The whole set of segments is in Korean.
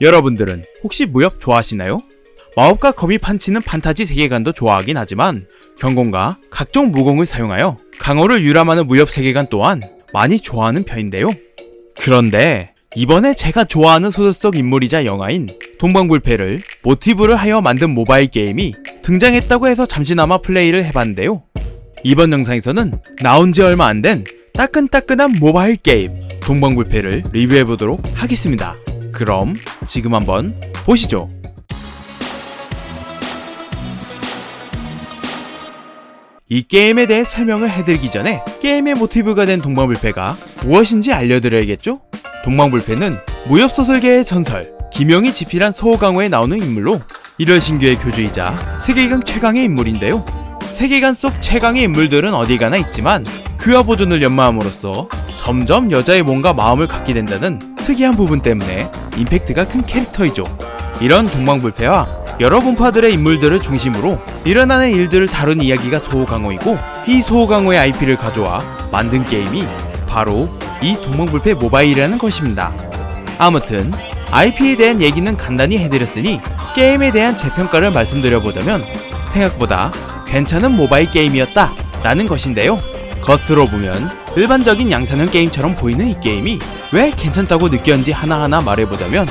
여러분들은 혹시 무협 좋아하시나요? 마법과 검이 판치는 판타지 세계관도 좋아하긴 하지만 경공과 각종 무공을 사용하여 강호를 유람하는 무협 세계관 또한 많이 좋아하는 편인데요. 그런데 이번에 제가 좋아하는 소설 속 인물이자 영화인 동방불패를 모티브를 하여 만든 모바일 게임이 등장했다고 해서 잠시나마 플레이를 해봤는데요. 이번 영상에서는 나온 지 얼마 안 된 따끈따끈한 모바일 게임 동방불패를 리뷰해보도록 하겠습니다. 그럼 지금 한번 보시죠. 이 게임에 대해 설명을 해드리기 전에 게임의 모티브가 된 동방불패가 무엇인지 알려드려야겠죠? 동방불패는 무협소설계의 전설, 김영희 지필한 소호강호에 나오는 인물로 1월 신규의 교주이자 세계관 최강의 인물인데요. 세계관 속 최강의 인물들은 어디 가나 있지만 그와 보존을 연마함으로써 점점 여자의 몸과 마음을 갖게 된다는 특이한 부분 때문에 임팩트가 큰 캐릭터이죠. 이런 동방불패와 여러 분파들의 인물들을 중심으로 일어나는 일들을 다룬 이야기가 소호강호이고 이 소호강호의 IP를 가져와 만든 게임이 바로 이 동방불패 모바일이라는 것입니다. 아무튼 IP에 대한 얘기는 간단히 해드렸으니 게임에 대한 제 평가를 말씀드려보자면 생각보다 괜찮은 모바일 게임이었다 라는 것인데요. 겉으로 보면 일반적인 양산형 게임처럼 보이는 이 게임이 왜 괜찮다고 느꼈는지 하나하나 말해보자면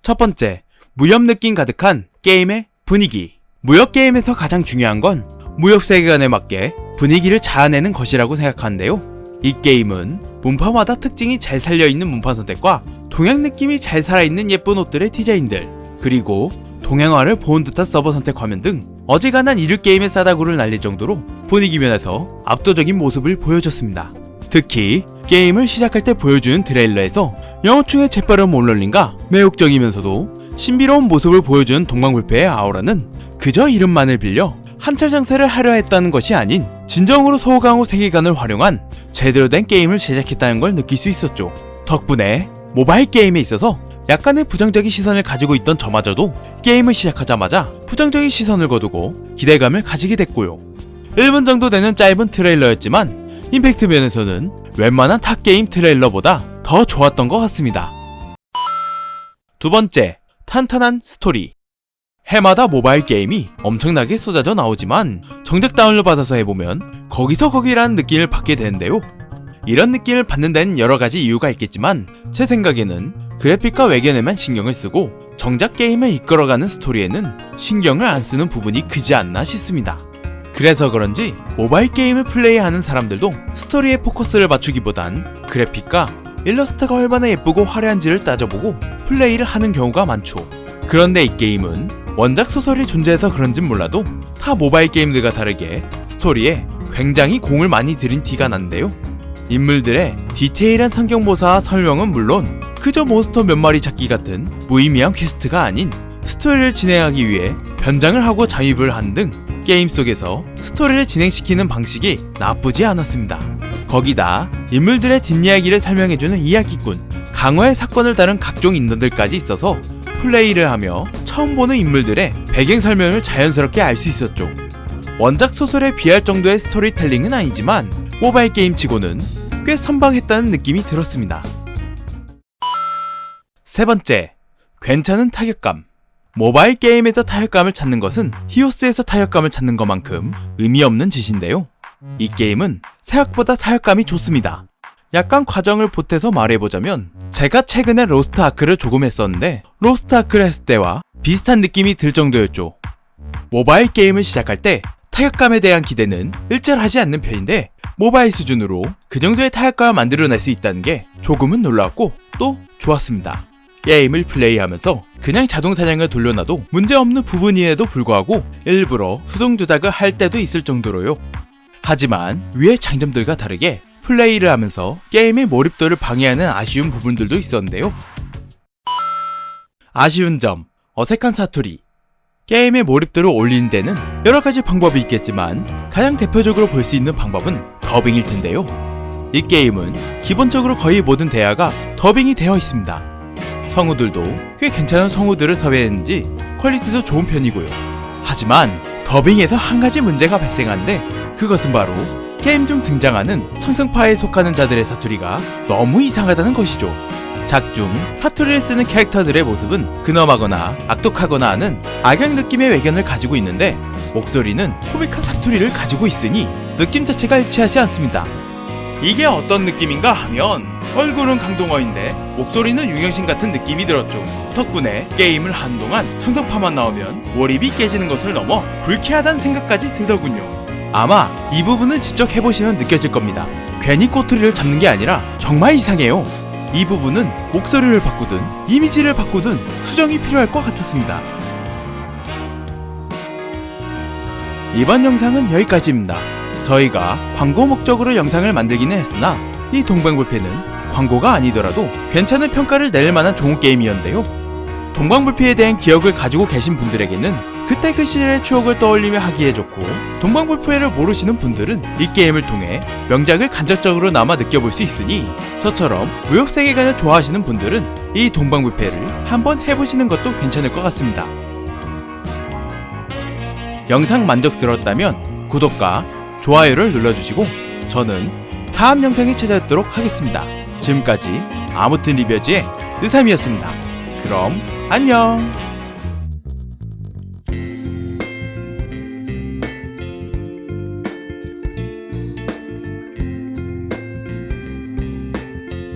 첫 번째, 무협 느낌 가득한 게임의 분위기. 무협 게임에서 가장 중요한 건 무협 세계관에 맞게 분위기를 자아내는 것이라고 생각하는데요. 이 게임은 문파마다 특징이 잘 살려있는 문파 선택과 동양 느낌이 잘 살아있는 예쁜 옷들의 디자인들, 그리고 동양화를 보온 듯한 서버 선택 화면 등 어지간한 이륙 게임의 싸다구를 날릴 정도로 분위기 면에서 압도적인 모습을 보여줬습니다. 특히 게임을 시작할 때 보여주는 트레일러에서 영어충의 재빠른 몰롤링과 매혹적이면서도 신비로운 모습을 보여주는 동방불패의 아우라는 그저 이름만을 빌려 한철 장사를 하려 했다는 것이 아닌 진정으로 소강호 세계관을 활용한 제대로 된 게임을 제작했다는 걸 느낄 수 있었죠. 덕분에 모바일 게임에 있어서 약간의 부정적인 시선을 가지고 있던 저마저도 게임을 시작하자마자 부정적인 시선을 거두고 기대감을 가지게 됐고요. 1분 정도 되는 짧은 트레일러였지만 임팩트 면에서는 웬만한 탑게임 트레일러보다 더 좋았던 것 같습니다. 두 번째, 탄탄한 스토리. 해마다 모바일 게임이 엄청나게 쏟아져 나오지만 정작 다운로드 받아서 해보면 거기서 거기라는 느낌을 받게 되는데요. 이런 느낌을 받는 데는 여러 가지 이유가 있겠지만 제 생각에는 그래픽과 외견에만 신경을 쓰고 정작 게임을 이끌어가는 스토리에는 신경을 안 쓰는 부분이 크지 않나 싶습니다. 그래서 그런지 모바일 게임을 플레이하는 사람들도 스토리에 포커스를 맞추기보단 그래픽과 일러스트가 얼마나 예쁘고 화려한지를 따져보고 플레이를 하는 경우가 많죠. 그런데 이 게임은 원작 소설이 존재해서 그런진 몰라도 타 모바일 게임들과 다르게 스토리에 굉장히 공을 많이 들인 티가 난데요. 인물들의 디테일한 성경모사와 설명은 물론 그저 몬스터 몇 마리 찾기 같은 무의미한 퀘스트가 아닌 스토리를 진행하기 위해 변장을 하고 잠입을 한 등 게임 속에서 스토리를 진행시키는 방식이 나쁘지 않았습니다. 거기다 인물들의 뒷이야기를 설명해주는 이야기꾼, 강화의 사건을 다룬 각종 인물들까지 있어서 플레이를 하며 처음 보는 인물들의 배경 설명을 자연스럽게 알 수 있었죠. 원작 소설에 비할 정도의 스토리텔링은 아니지만 모바일 게임 치고는 꽤 선방했다는 느낌이 들었습니다. 세 번째, 괜찮은 타격감. 모바일 게임에서 타격감을 찾는 것은 히오스에서 타격감을 찾는 것만큼 의미 없는 짓인데요. 이 게임은 생각보다 타격감이 좋습니다. 약간 과정을 보태서 말해보자면 제가 최근에 로스트 아크를 조금 했었는데 로스트 아크를 했을 때와 비슷한 느낌이 들 정도였죠. 모바일 게임을 시작할 때 타격감에 대한 기대는 일절 하지 않는 편인데 모바일 수준으로 그 정도의 타격감을 만들어낼 수 있다는 게 조금은 놀라웠고 또 좋았습니다. 게임을 플레이하면서 그냥 자동 사냥을 돌려놔도 문제없는 부분임에도 불구하고 일부러 수동 조작을 할 때도 있을 정도로요. 하지만 위의 장점들과 다르게 플레이를 하면서 게임의 몰입도를 방해하는 아쉬운 부분들도 있었는데요. 아쉬운 점, 어색한 사투리. 게임의 몰입도를 올리는 데는 여러 가지 방법이 있겠지만 가장 대표적으로 볼 수 있는 방법은 더빙일 텐데요. 이 게임은 기본적으로 거의 모든 대화가 더빙이 되어 있습니다. 성우들도 꽤 괜찮은 성우들을 섭외했는지 퀄리티도 좋은 편이고요. 하지만 더빙에서 한 가지 문제가 발생하는데 그것은 바로 게임 중 등장하는 청성파에 속하는 자들의 사투리가 너무 이상하다는 것이죠. 작중, 사투리를 쓰는 캐릭터들의 모습은 근엄하거나 악독하거나 하는 악양 느낌의 외견을 가지고 있는데 목소리는 코믹한 사투리를 가지고 있으니 느낌 자체가 일치하지 않습니다. 이게 어떤 느낌인가 하면 얼굴은 강동원인데 목소리는 윤영신 같은 느낌이 들었죠. 덕분에 게임을 한동안 청성파만 나오면 몰입이 깨지는 것을 넘어 불쾌하다는 생각까지 들더군요. 아마 이 부분은 직접 해보시면 느껴질 겁니다. 괜히 꼬투리를 잡는 게 아니라 정말 이상해요. 이 부분은 목소리를 바꾸든 이미지를 바꾸든 수정이 필요할 것 같았습니다. 이번 영상은 여기까지입니다. 저희가 광고 목적으로 영상을 만들기는 했으나 이 동방불패는 광고가 아니더라도 괜찮은 평가를 낼 만한 좋은 게임이었는데요. 동방불패에 대한 기억을 가지고 계신 분들에게는 그때 그 시절의 추억을 떠올리며 하기에 좋고 동방불패를 모르시는 분들은 이 게임을 통해 명작을 간접적으로 남아 느껴볼 수 있으니 저처럼 무협 세계관을 좋아하시는 분들은 이 동방불패를 한번 해보시는 것도 괜찮을 것 같습니다. 영상 만족스러웠다면 구독과 좋아요를 눌러주시고 저는 다음 영상에 찾아뵙도록 하겠습니다. 지금까지 아무튼 리뷰지의 느삼이었습니다. 그럼 안녕!